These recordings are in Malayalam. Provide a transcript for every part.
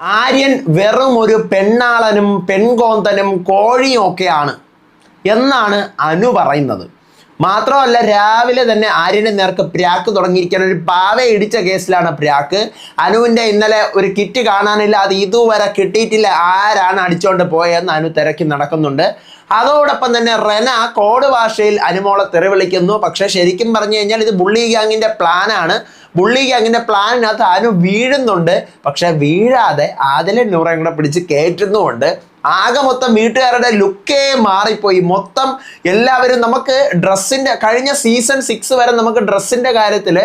ആര്യൻ വെറും ഒരു പെണ്ണാളനും പെൺകോന്തനും കോഴിയും ഒക്കെയാണ് എന്നാണ് അനു പറയുന്നത്. മാത്രമല്ല രാവിലെ തന്നെ ആര്യന്റെ നേർക്ക് പ്രാക്ക് തുടങ്ങിയിരിക്കാൻ ഒരു പാവ ഇടിച്ച കേസിലാണ് പ്രാക്ക്. അനുവിന്റെ ഇന്നലെ ഒരു കിറ്റ് കാണാനില്ല അത് ഇതുവരെ കിട്ടിയിട്ടില്ല ആരാണ് അടിച്ചുകൊണ്ട് പോയതെന്ന് അനു തിരക്കി നടക്കുന്നുണ്ട്. അതോടൊപ്പം തന്നെ റെന കോഡ് ഭാഷയിൽ അനുമോളെ തെറിവിളിക്കുന്നു. പക്ഷേ ശരിക്കും പറഞ്ഞു കഴിഞ്ഞാൽ ഇത് ബുള്ളി ഗ്യാങ്ങിന്റെ പ്ലാനാണ് ബുള്ളി ഗ്യാങ്ങിന്റെ പ്ലാനിനകത്ത് അനു വീഴുന്നുണ്ട്. പക്ഷേ വീഴാതെ ആദിലെ നൂറയും കൂടെ പിടിച്ച് കയറ്റുന്നുമുണ്ട് ആകെ മൊത്തം വീട്ടുകാരുടെ ലുക്കേ മാറിപ്പോയി. മൊത്തം എല്ലാവരും നമുക്ക് ഡ്രസ്സിന്റെ കഴിഞ്ഞ സീസൺ സിക്സ് വരെ നമുക്ക് ഡ്രസ്സിന്റെ കാര്യത്തിൽ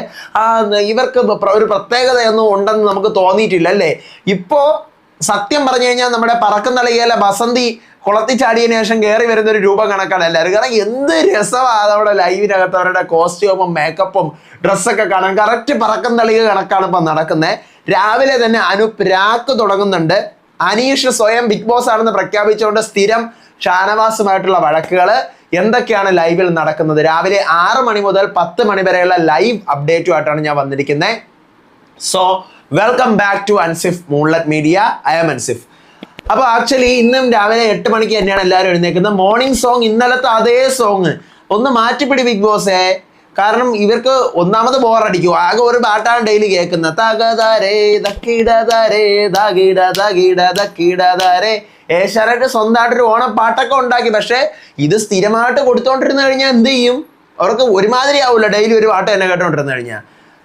ഇവർക്ക് ഒരു പ്രത്യേകതയൊന്നും ഉണ്ടെന്ന് നമുക്ക് തോന്നിയിട്ടില്ല അല്ലേ? ഇപ്പോൾ സത്യം പറഞ്ഞു കഴിഞ്ഞാൽ നമ്മുടെ പറക്കുന്നളികയിലെ ബസന്തി കുളത്തി ചാടിയ ശേഷം കയറി വരുന്ന ഒരു രൂപം കണക്കാണ് എല്ലാവരും. കാരണം എന്ത് രസമാണ് അവിടെ ലൈവിനകത്ത് അവരുടെ കോസ്റ്റ്യൂമും മേക്കപ്പും ഡ്രസ്സൊക്കെ കാണാൻ. കറക്റ്റ് പറക്കം തളിക കണക്കാണ് ഇപ്പം നടക്കുന്നത് രാവിലെ തന്നെ അനുപ് രാക്ക് തുടങ്ങുന്നുണ്ട്. അനീഷ് സ്വയം ബിഗ് ബോസ് ആണെന്ന് പ്രഖ്യാപിച്ചുകൊണ്ട് സ്ഥിരം ഷാനവാസുമായിട്ടുള്ള വഴക്കുകൾ എന്തൊക്കെയാണ് ലൈവിൽ നടക്കുന്നത്? രാവിലെ ആറ് മണി മുതൽ പത്ത് മണി വരെയുള്ള ലൈവ് അപ്ഡേറ്റുമായിട്ടാണ് ഞാൻ വന്നിരിക്കുന്നത് so welcome back to Ansif Moonlet Media I'm Ansif അപ്പോൾ ആക്ച്വലി ഇന്നും രാവിലെ എട്ട് മണിക്ക് തന്നെയാണ് എല്ലാവരും എഴുന്നേക്കുന്നത് മോർണിംഗ് സോങ് ഇന്നലത്തെ അതേ സോങ് ഒന്ന് മാറ്റിപ്പിടി ബിഗ് ബോസേ കാരണം ഇവർക്ക് ഒന്നാമത് ബോറടിക്കും ആകെ ഒരു പാട്ടാണ് ഡെയിലി കേൾക്കുന്നത്. തകതാരേ ദക്കിടതാരേ ദകിട ദകിട ദക്കിടതാരേ സ്വന്തമായിട്ടൊരു ഓണം പാട്ടൊക്കെ ഉണ്ടാക്കി. പക്ഷേ ഇത് സ്ഥിരമായിട്ട് കൊടുത്തോണ്ടിരുന്നു കഴിഞ്ഞാൽ എന്ത് ചെയ്യും? അവർക്ക് ഒരുമാതിരി ആവില്ല ഡെയിലി ഒരു പാട്ട് തന്നെ കേട്ടോണ്ടിരുന്നു കഴിഞ്ഞാൽ.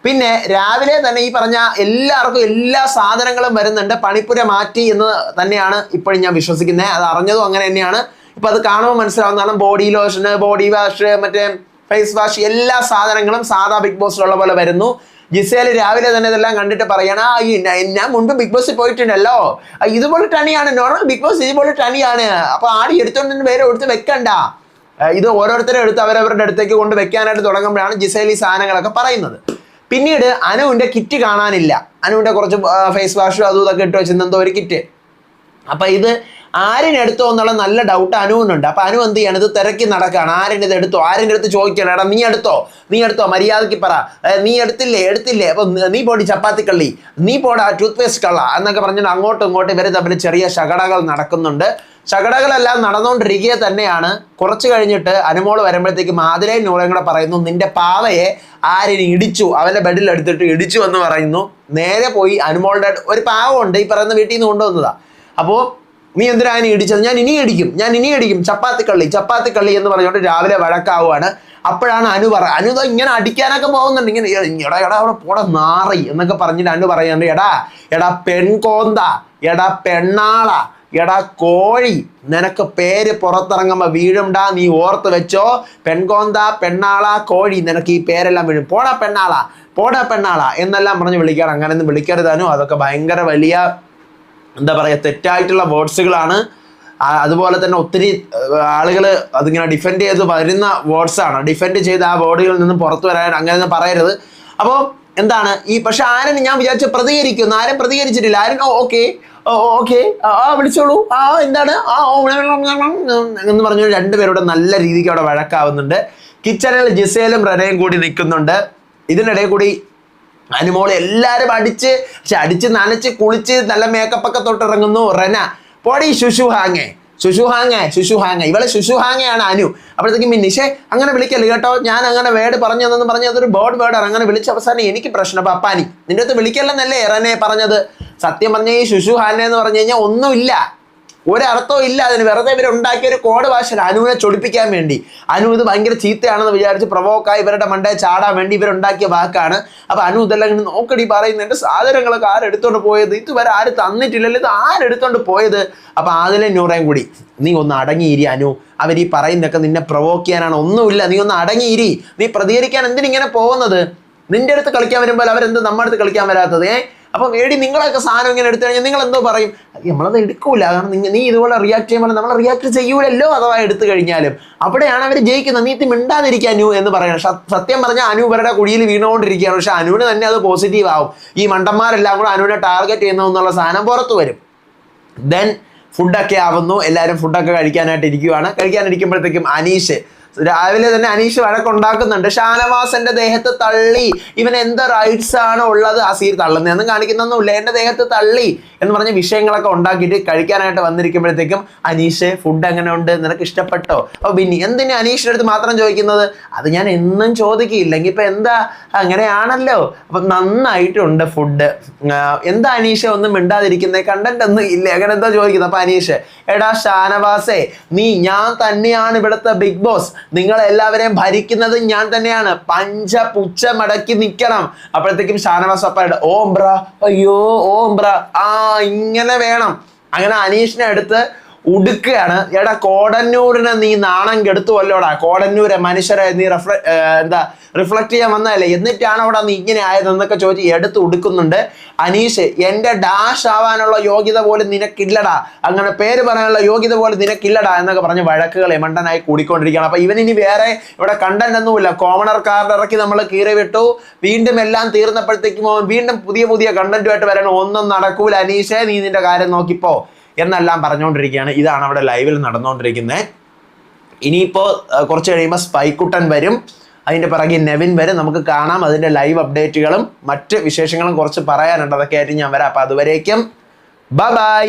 പിന്നെ രാവിലെ തന്നെ ഈ പറഞ്ഞ എല്ലാവർക്കും എല്ലാ സാധനങ്ങളും വരുന്നുണ്ട്. പണിപ്പുര മാറ്റി എന്ന് തന്നെയാണ് ഇപ്പോഴും ഞാൻ വിശ്വസിക്കുന്നത്. അത് അറിഞ്ഞതും അങ്ങനെ തന്നെയാണ്. ഇപ്പൊ അത് കാണുമ്പോൾ മനസ്സിലാവുന്നതാണ് ബോഡി ലോഷന് ബോഡി വാഷ് മറ്റേ ഫേസ് വാഷ് എല്ലാ സാധനങ്ങളും സാധാ ബിഗ് ബോസിലുള്ള പോലെ വരുന്നു. ജിസേൽ രാവിലെ തന്നെ ഇതെല്ലാം കണ്ടിട്ട് പറയണ "ആ, ഈ ഞാൻ മുൻപ് ബിഗ് ബോസിൽ പോയിട്ടുണ്ടല്ലോ. ഇതുപോലെ ടണിയാണ്. നോർമൽ ബിഗ് ബോസ് ഇതുപോലെ ടണിയാണ്. അപ്പൊ ആടി എടുത്തോണ്ട് പേരെ എടുത്ത് വെക്കണ്ട. ഇത് ഓരോരുത്തരും എടുത്ത് അവരവരുടെ അടുത്തേക്ക് കൊണ്ട് വെക്കാനായിട്ട് തുടങ്ങുമ്പോഴാണ് ജിസേൽ ഈ സാധനങ്ങളൊക്കെ പറയുന്നത്. പിന്നീട് അനുവിന്റെ കിറ്റ് കാണാനില്ല. അനുവിന്റെ കുറച്ച് ഫേസ് വാഷും അതും ഇതൊക്കെ ഇട്ട് വെച്ചിരുന്ന എന്തോ ഒരു കിറ്റ് അപ്പം ഇത് ആരിനെടുത്തോ എന്നുള്ള നല്ല ഡൗട്ട് അനുവിനുണ്ട് അപ്പൊ അനു എന്ത് ചെയ്യാണ്? ഇത് തിരക്കി നടക്കുകയാണ് ഇത് എടുത്തോ? ആരിന്റെ അടുത്ത് ചോദിക്കണം എടാ നീ എടുത്തോ? നീ എടുത്തോ? മര്യാദയ്ക്ക് പറ. "ഏ, നീ എടുത്തില്ലേ? എടുത്തില്ലേ? അപ്പൊ നീ പോടി ചപ്പാത്തി കള്ളി. നീ പോടാ ടൂത്ത് പേസ്റ്റ് കള്ള. എന്നൊക്കെ പറഞ്ഞിട്ട് അങ്ങോട്ടും ഇങ്ങോട്ടും ഇവരെ തമ്മിൽ ചെറിയ ശകടകൾ നടക്കുന്നുണ്ട്. ശകടകളെല്ലാം നടന്നുകൊണ്ടിരിക്കുക തന്നെയാണ്. കുറച്ച് കഴിഞ്ഞിട്ട് അനുമോൾ വരുമ്പോഴത്തേക്കും ആതിരയും നൂറയും പറയുന്നു നിന്റെ പാവയെ ആരിന് ഇടിച്ചു? അവന്റെ ബെഡിൽ എടുത്തിട്ട് ഇടിച്ചു എന്ന് പറയുന്നു. നേരെ പോയി അനുമോളുടെ ഒരു പാവമുണ്ട് ഈ പറയുന്ന വീട്ടിൽ നിന്ന് കൊണ്ടുവന്നതാ. അപ്പോൾ നീ എന്തിനാ നീ ഇടിച്ചത്? ഞാൻ ഇനി അടിക്കും ഞാൻ ഇനി അടിക്കും ചപ്പാത്തി കള്ളി ചപ്പാത്തി കള്ളി എന്ന് പറഞ്ഞുകൊണ്ട് രാവിലെ വഴക്കാവുകയാണ് അപ്പോഴാണ് അനു പറ അനു ഇങ്ങനെ അടിക്കാനൊക്കെ പോകുന്നുണ്ട്. ഇങ്ങനെ എടാ എടാ അവിടെ പോടെ നാറി എന്നൊക്കെ പറഞ്ഞിട്ട് അനു പറയുന്നുണ്ട്. എടാ എടാ പെൺകോന്ത എടാ പെണ്ണാള എടാ കോഴി നിനക്ക് പേര് പുറത്തിറങ്ങുമ്പോ വീഴുണ്ടാ നീ ഓർത്ത് വെച്ചോ. പെൺകോന്ത പെണ്ണാള കോഴി നിനക്ക് ഈ പേരെല്ലാം വീഴും. പോടാ പെണ്ണാള പോടാ പെണ്ണാള എന്നെല്ലാം പറഞ്ഞ് വിളിക്കാറ് അങ്ങനെയൊന്നും വിളിക്കരുതാനും അതൊക്കെ ഭയങ്കര വലിയ എന്താ പറയുക തെറ്റായിട്ടുള്ള വേർഡ്സുകളാണ് അതുപോലെ തന്നെ ഒത്തിരി ആളുകൾ അതിങ്ങനെ ഡിഫെൻഡ് ചെയ്ത് വരുന്ന വേർഡ്സാണ് ഡിഫെൻഡ് ചെയ്ത് ആ വേർഡുകളിൽ നിന്നും പുറത്തു വരാൻ അങ്ങനെയൊന്നും പറയരുത്. അപ്പോൾ എന്താണ് ഈ പക്ഷെ ആരും ഞാൻ വിചാരിച്ച പ്രതികരിക്കുന്നു. ആരും പ്രതികരിച്ചിട്ടില്ല. ആരും ഓ ഓക്കെ. ഓക്കെ. ആ വിളിച്ചോളൂ. ആ എന്താണ്? ആ എന്ന് പറഞ്ഞു രണ്ടുപേരോട് നല്ല രീതിക്ക് അവിടെ വഴക്കാവുന്നുണ്ട്. കിച്ചണിൽ ജിസേലും റനയും കൂടി നിൽക്കുന്നുണ്ട്. ഇതിനിടയിൽ കൂടി അനുമോൾ എല്ലാരും അടിച്ച് പക്ഷെ അടിച്ച് നനച്ച് കുളിച്ച് നല്ല മേക്കപ്പ് ഒക്കെ തൊട്ടിറങ്ങുന്നു. റെന പോടി ശുശു ഹാങ്ങേ ശുശു ഹാങ്ങേ ശുശു ഹാങ്ങ ഇവളെ ശുശു ഹാങ്ങയാണ് അനു. അപ്പോഴത്തേക്കും മിന്നിഷേ അങ്ങനെ വിളിക്കല്ലേ കേട്ടോ? ഞാൻ അങ്ങനെ വേർഡ് പറഞ്ഞതെന്ന് പറഞ്ഞ അതൊരു ബേർഡ് വേർഡാണ് അങ്ങനെ വിളിച്ച അവസാനം എനിക്ക് പ്രശ്നം. പപ്പാനി നിന്റെ അടുത്ത് വിളിക്കല്ലെന്നല്ലേ റെനെ പറഞ്ഞത്? സത്യം പറഞ്ഞ ഈ ശുശു ഹാനെ എന്ന് പറഞ്ഞു കഴിഞ്ഞാൽ ഒന്നുമില്ല. ഒരർത്ഥവും ഇല്ല അതിന്. വെറുതെ ഇവർ ഉണ്ടാക്കിയ ഒരു കോഡ് ഭാഷ അനുവിനെ ചൊടിപ്പിക്കാൻ വേണ്ടി. അനു ഇത് ഭയങ്കര ചീത്തയാണെന്ന് വിചാരിച്ച് പ്രവോക്കായി ഇവരുടെ മണ്ടയെ ചാടാൻ വേണ്ടി ഇവരുണ്ടാക്കിയ വാക്കാണ്. അപ്പൊ അനു ഇതെല്ലാം ഇങ്ങനെ നോക്കടി പറയുന്നുണ്ട് സാധനങ്ങളൊക്കെ ആരെടുത്തോണ്ട് പോയത്? ഇതുവരെ ആര് തന്നിട്ടില്ലല്ലോ. ഇത് ആരെടുത്തോണ്ട് പോയത്? അപ്പൊ ആദിലെ നൂറേം കൂടി. നീ ഒന്ന് അടങ്ങിയിരി അനു. അവർ ഈ പറയുന്നൊക്കെ നിന്നെ പ്രൊവോക്ക് ചെയ്യാനാണ്. ഒന്നുമില്ല. നീ ഒന്ന് അടങ്ങിയിരി. നീ പ്രതികരിക്കാൻ എന്തിനിങ്ങനെ പോകുന്നത്? നിന്റെ അടുത്ത് കളിക്കാൻ വരുമ്പോൾ അവരെന്ത് നമ്മുടെ അടുത്ത് കളിക്കാൻ വരാത്തത്? ഏ? അപ്പം വേടി നിങ്ങളൊക്കെ സാധനം ഇങ്ങനെ എടുത്തു കഴിഞ്ഞാൽ നിങ്ങൾ എന്തോ പറയും നമ്മളത് എടുക്കൂല. കാരണം നീ ഇതുപോലെ റിയാക്ട് ചെയ്യുമ്പോൾ നമ്മൾ റിയാക്ട് ചെയ്യൂലല്ലോ അഥവാ എടുത്തു കഴിഞ്ഞാലും. അവിടെയാണ് അവർ ജയിക്കുന്നത്. നീ ഇത് മിണ്ടാതിരിക്കുക അനു എന്ന് പറയുന്നത്. സത്യം പറഞ്ഞാൽ അനു ഇവരുടെ കുഴിയിൽ വീണുകൊണ്ടിരിക്കുകയാണ്. പക്ഷെ അനുവിന് തന്നെ അത് പോസിറ്റീവ് ആവും. ഈ മണ്ടന്മാരെല്ലാം കൂടെ അനുവിനെ ടാർഗറ്റ് ചെയ്യുന്നു എന്നുള്ള സാധനം പുറത്തു വരും. ദെൻ ഫുഡൊക്കെ ആവുന്നു. എല്ലാവരും ഫുഡൊക്കെ കഴിക്കാനായിട്ട് ഇരിക്കുവാണ്. കഴിക്കാനിരിക്കുമ്പോഴത്തേക്കും അനീഷ് രാവിലെ തന്നെ അനീഷ് വഴക്കുണ്ടാക്കുന്നുണ്ട് ഷാനവാസന്റെ ദേഹത്ത് തള്ളി. ഇവൻ എന്ത് റൈറ്റ്സ് ആണ് ഉള്ളത്? അസീർ തള്ളുന്നതെന്ന് കാണിക്കുന്നൊന്നുമില്ല. എന്റെ ദേഹത്ത് തള്ളി എന്ന് പറഞ്ഞ വിഷയങ്ങളൊക്കെ ഉണ്ടാക്കിയിട്ട് കഴിക്കാനായിട്ട് വന്നിരിക്കുമ്പോഴത്തേക്കും അനീഷ് ഫുഡ് എങ്ങനെ ഉണ്ട്? നിനക്ക് ഇഷ്ടപ്പെട്ടോ? അപ്പൊ പിന്നെ എന്തിനു അനീഷിന്റെ അടുത്ത് മാത്രം ചോദിക്കുന്നത്? അത് ഞാൻ എന്നും ചോദിക്കില്ലെങ്കിൽ ഇപ്പൊ എന്താ? അങ്ങനെയാണല്ലോ. അപ്പൊ നന്നായിട്ടുണ്ട് ഫുഡ് എന്താ അനീഷ് ഒന്നും മിണ്ടാതിരിക്കുന്നത് കണ്ടന്റ് ഒന്നും ഇല്ല? അങ്ങനെ എന്താ ചോദിക്കുന്നത്? അപ്പൊ അനീഷ് എടാ ഷാനവാസേ നീ ഞാൻ തന്നെയാണ് ഇവിടുത്തെ ബിഗ് ബോസ് നിങ്ങൾ എല്ലാവരെയും ഭരിക്കുന്നത് ഞാൻ തന്നെയാണ്. പഞ്ച പുച്ച മടക്കി നിൽക്കണം അപ്പോഴത്തേക്കും ഷാനവാസ് അപ്പയുടെ ഓംബ്ര അയ്യോ ഓംബ്ര ആ ഇങ്ങനെ വേണം. അങ്ങനെ അനീഷിനെ അടുത്ത് ഉടുക്കുകയാണ്. എടാ കോടന്നൂരിനെ നീ നാണം കെടുത്തു അല്ലോടാ കോടന്നൂരെ മനുഷ്യരെ നീ റെഫ്ല എന്താ റിഫ്ലക്ട് ചെയ്യാൻ വന്നതല്ലേ? എന്നിട്ടാണ് അവിടെ നീ ഇങ്ങനെ ആയതെന്നൊക്കെ ചോദിച്ച് എടുത്ത് ഉടുക്കുന്നുണ്ട്. അനീഷ് എന്റെ ഡാഷ് ആവാനുള്ള യോഗ്യത പോലും നിനക്കില്ലടാ. അങ്ങനെ പേര് പറയാനുള്ള യോഗ്യത പോലും നിനക്കില്ലടാ എന്നൊക്കെ പറഞ്ഞ് വഴക്കുകൾ എമണ്ടനായി കൂടിക്കൊണ്ടിരിക്കുകയാണ്. അപ്പൊ ഇവൻ ഇനി വേറെ ഇവിടെ കണ്ടന്റ് ഒന്നുമില്ല. കോമണർ കാർഡ് ഇറക്കി നമ്മൾ കീറി വിട്ടു. വീണ്ടും എല്ലാം തീർന്നപ്പോഴത്തേക്കും വീണ്ടും പുതിയ പുതിയ കണ്ടന്റുമായിട്ട് വരണം ഒന്നും നടക്കൂല. അനീഷേ നീ നിന്റെ കാര്യം നോക്കിപ്പോ. എന്നെല്ലാം പറഞ്ഞുകൊണ്ടിരിക്കുകയാണ്. ഇതാണ് അവിടെ ലൈവിൽ നടന്നുകൊണ്ടിരിക്കുന്നത്. ഇനിയിപ്പോൾ കുറച്ച് കഴിയുമ്പോൾ സ്പൈക്കുട്ടൻ വരും. അതിന്റെ പിറകെ നെവിൻ വരെ. നമുക്ക് കാണാം അതിന്റെ ലൈവ് അപ്ഡേറ്റുകളും മറ്റ് വിശേഷങ്ങളും കുറച്ച് പറയാനുണ്ട്. അതൊക്കെ ആയിട്ട് ഞാൻ വരാം. അപ്പോൾ അതുവരേക്കും. Bye bye